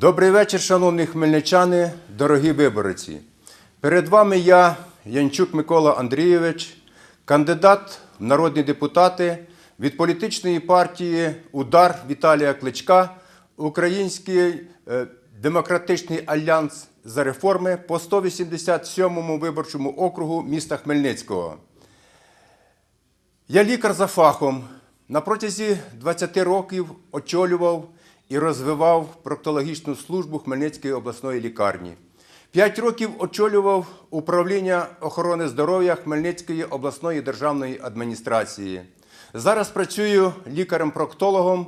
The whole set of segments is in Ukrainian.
Добрий вечір, шановні хмельничани, дорогі виборці. Перед вами я, Янчук Микола Андрійович, кандидат в народні депутати від політичної партії Удар Віталія Кличка, Український е, демократичний альянс за реформи по 187-му виборчому округу міста Хмельницького. Я лікар за фахом. На протязі 20 років очолював і розвивав проктологічну службу Хмельницької обласної лікарні. П'ять років очолював управління охорони здоров'я Хмельницької обласної державної адміністрації. Зараз працюю лікарем-проктологом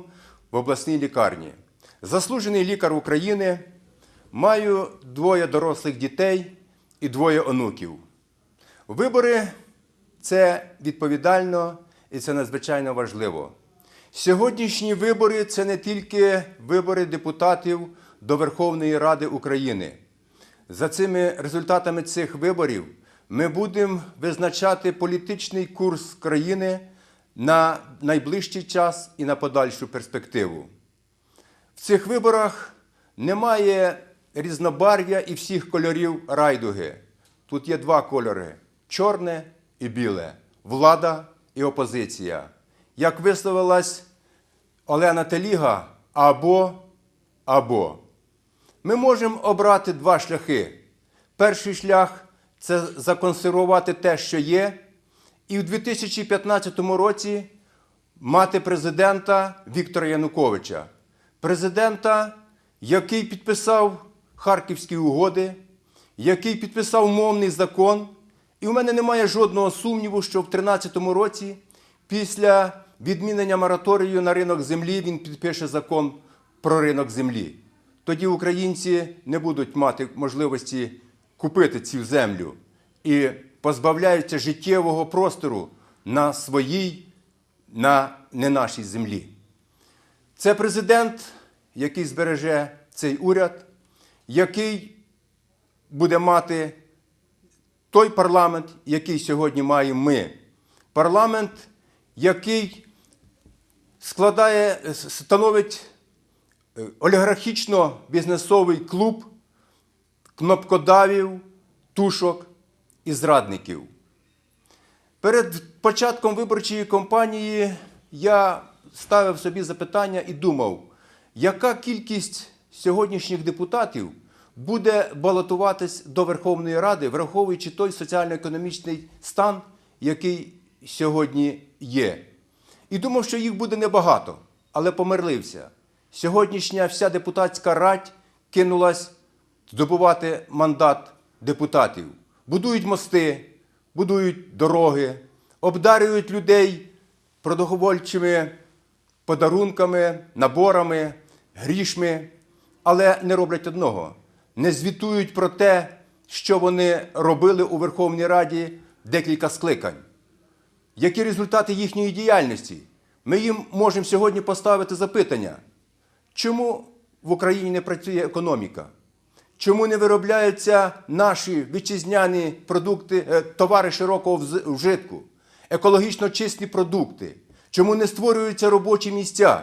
в обласній лікарні. Заслужений лікар України, маю двоє дорослих дітей і двоє онуків. Вибори це відповідально і це надзвичайно важливо. Сьогоднішні вибори це не тільки вибори депутатів до Верховної Ради України. За цими результатами цих виборів ми будемо визначати політичний курс країни на найближчий час і на подальшу перспективу. В цих виборах немає різнобарв'я і всіх кольорів райдуги. Тут є два кольори чорне і біле, влада і опозиція. Як висловилась Олена Теліга, або або. Ми можемо обрати два шляхи. Перший шлях це законсервувати те, що є, і в 2015 році мати президента Віктора Януковича, президента, який підписав Харківські угоди, який підписав мовний закон. І в мене немає жодного сумніву, що в 2013 році, після відмінення мораторію на ринок землі, він підпише закон про ринок землі. Тоді українці не будуть мати можливості купити цю землю і позбавляються життєвого простору на своїй, на не нашій землі. Це президент, який збереже цей уряд, який буде мати той парламент, який сьогодні маємо ми. Парламент, який складає, становить е, олігархічно-бізнесовий клуб кнопкодавів, тушок і зрадників. Перед початком виборчої кампанії я ставив собі запитання і думав, яка кількість сьогоднішніх депутатів буде балотуватись до Верховної Ради, враховуючи той соціально-економічний стан, який сьогодні є. І думав, що їх буде небагато, але помирлився. Сьогоднішня вся депутатська радь кинулась здобувати мандат депутатів. Будують мости, будують дороги, обдарюють людей продовольчими подарунками, наборами, грішми, але не роблять одного. Не звітують про те, що вони робили у Верховній Раді декілька скликань. Які результати їхньої діяльності? Ми їм можемо сьогодні поставити запитання, чому в Україні не працює економіка? Чому не виробляються наші вітчизняні продукти, е, товари широкого вжитку, екологічно чисті продукти? Чому не створюються робочі місця?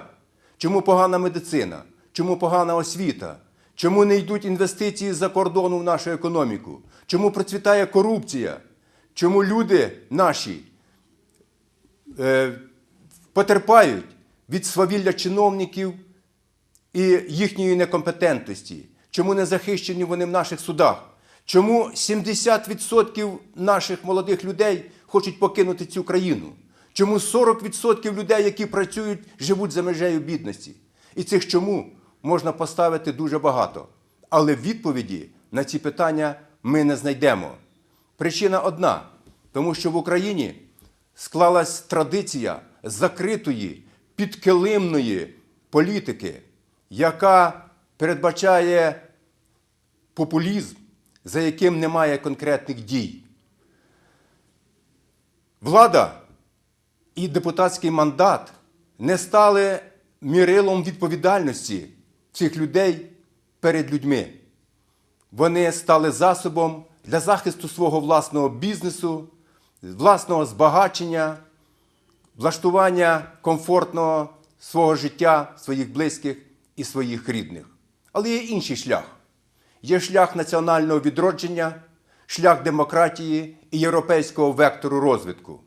Чому погана медицина? Чому погана освіта? Чому не йдуть інвестиції з-за кордону в нашу економіку? Чому процвітає корупція? Чому люди наші потерпають від свавілля чиновників і їхньої некомпетентності? Чому не захищені вони в наших судах? Чому 70% наших молодих людей хочуть покинути цю країну? Чому 40% людей, які працюють, живуть за межею бідності? І цих чому можна поставити дуже багато. Але відповіді на ці питання ми не знайдемо. Причина одна, тому що в Україні склалась традиція закритої, підкилимної політики, яка передбачає популізм, за яким немає конкретних дій. Влада і депутатський мандат не стали мірилом відповідальності цих людей перед людьми. Вони стали засобом для захисту свого власного бізнесу, власного збагачення, влаштування комфортного свого життя, своїх близьких і своїх рідних. Але є інший шлях. Є шлях національного відродження, шлях демократії і європейського вектору розвитку.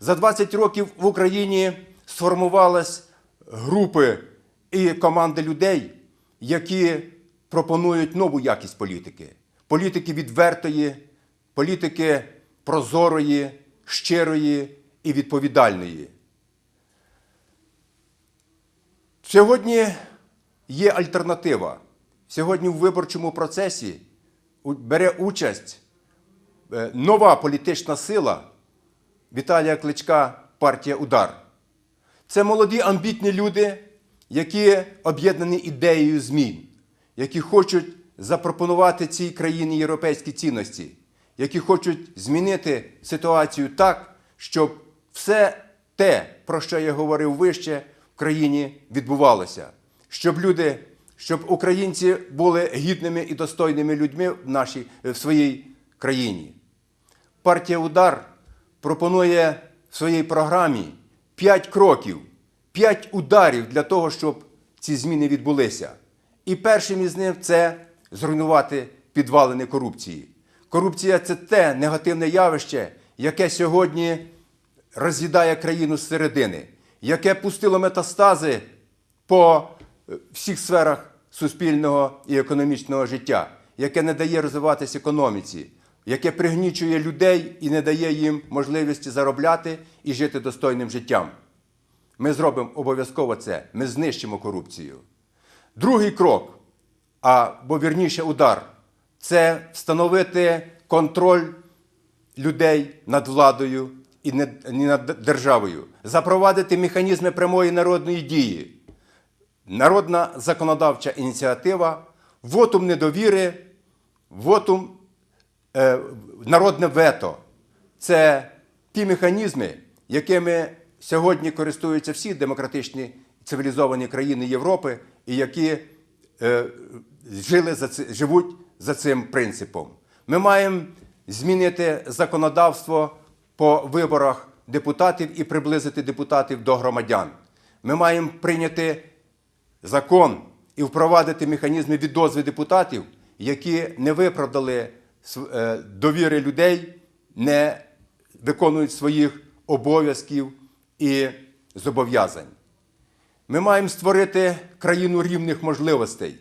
За 20 років в Україні сформувалась групи і команди людей, які пропонують нову якість політики. Політики відвертої, політики прозорої, щирої і відповідальної. Сьогодні є альтернатива. Сьогодні в виборчому процесі бере участь е, нова політична сила Віталія Кличка партія Удар. Це молоді амбітні люди, які об'єднані ідеєю змін, які хочуть запропонувати цій країні європейські цінності, які хочуть змінити ситуацію так, щоб все те, про що я говорив вище, в країні відбувалося. Щоб люди, щоб українці були гідними і достойними людьми в, нашій, в своїй країні. Партія Удар пропонує в своїй програмі 5 кроків, 5 ударів для того, щоб ці зміни відбулися. І першим із них це зруйнувати підвалини корупції. Корупція це те негативне явище, яке сьогодні роз'їдає країну зсередини, яке пустило метастази по е, всіх сферах суспільного і економічного життя, яке не дає розвиватися економіці, яке пригнічує людей і не дає їм можливості заробляти і жити достойним життям. Ми зробимо обов'язково це. Ми знищимо корупцію. Другий крок, або вірніше удар, це встановити контроль людей над владою і не- над державою, запровадити механізми прямої народної дії, народна законодавча ініціатива, вотум недовіри, вотум е, народне вето. Це ті механізми, якими сьогодні користуються всі демократичні цивілізовані країни Європи, і які е, жили живуть за цим принципом. Ми маємо змінити законодавство по виборах депутатів і приблизити депутатів до громадян. Ми маємо прийняти закон і впровадити механізми відозви депутатів, які не виправдали е, довіри людей, не виконують своїх обов'язків і зобов'язань. Ми маємо створити країну рівних можливостей,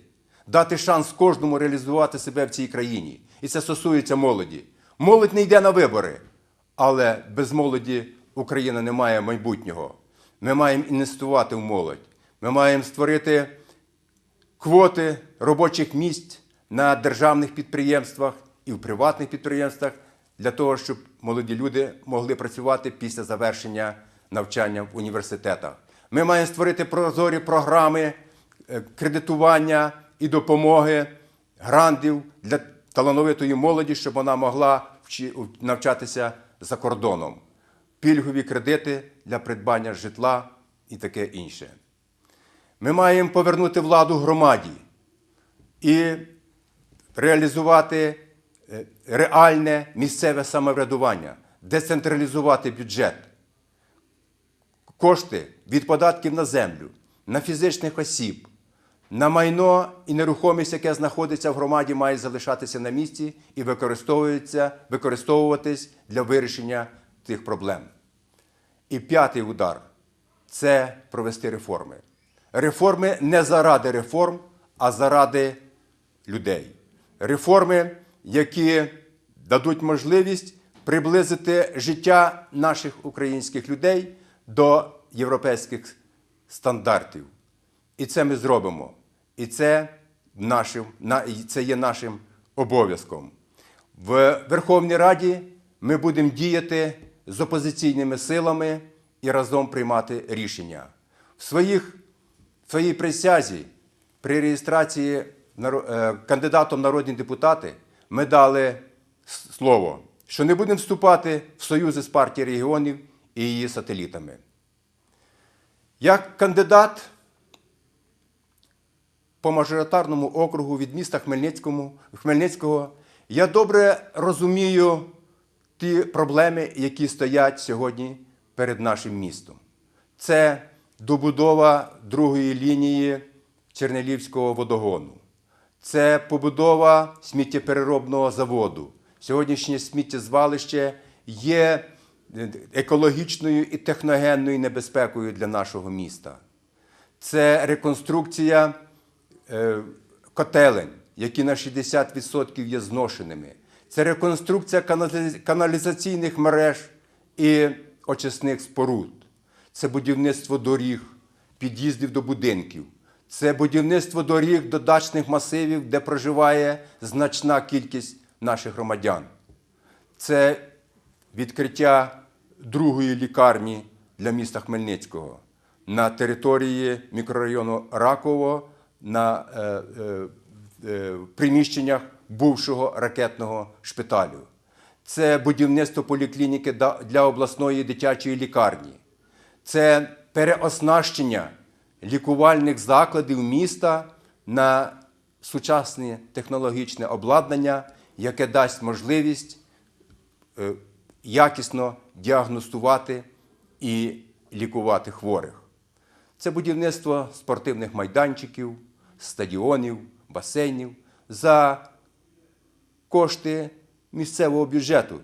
дати шанс кожному реалізувати себе в цій країні. І це стосується молоді. Молодь не йде на вибори, але без молоді Україна не має майбутнього. Ми маємо інвестувати в молодь. Ми маємо створити квоти робочих місць на державних підприємствах і в приватних підприємствах для того, щоб молоді люди могли працювати після завершення навчання в університетах. Ми маємо створити прозорі програми е, кредитування і допомоги грантів для талановитої молоді, щоб вона могла навчатися за кордоном, пільгові кредити для придбання житла і таке інше. Ми маємо повернути владу громаді і реалізувати е, реальне місцеве самоврядування, децентралізувати бюджет, кошти від податків на землю, на фізичних осіб, на майно і нерухомість, яке знаходиться в громаді, має залишатися на місці і використовуватись для вирішення тих проблем. І п'ятий удар це провести реформи. Реформи не заради реформ, а заради людей. Реформи, які дадуть можливість приблизити життя наших українських людей до європейських стандартів. І це ми зробимо. І це, нашим, це є нашим обов'язком. В Верховній Раді ми будемо діяти з опозиційними силами і разом приймати рішення. В своїх, в своїй присязі при реєстрації е, кандидатом народні депутати ми дали слово, що не будемо вступати в союзи з партією регіонів і її сателітами. Як кандидат по мажоритарному округу від міста Хмельницькому, Хмельницького, я добре розумію ті проблеми, які стоять сьогодні перед нашим містом. Це добудова другої лінії Чернелівського водогону. це побудова сміттєпереробного заводу. Сьогоднішнє сміттєзвалище є екологічною і техногенною небезпекою для нашого міста. Це реконструкція котелень, які на 60% є зношеними. Це реконструкція каналізаційних мереж і очисних споруд. Це будівництво доріг, під'їздів до будинків. Це будівництво доріг до дачних масивів, де проживає значна кількість наших громадян. Це відкриття другої лікарні для міста Хмельницького на території мікрорайону Раково на е, е, е, приміщеннях бувшого ракетного шпиталю. Це будівництво поліклініки для обласної дитячої лікарні. Це переоснащення лікувальних закладів міста на сучасне технологічне обладнання, яке дасть можливість якісно діагностувати і лікувати хворих. Це будівництво спортивних майданчиків, стадіонів, басейнів за кошти місцевого бюджету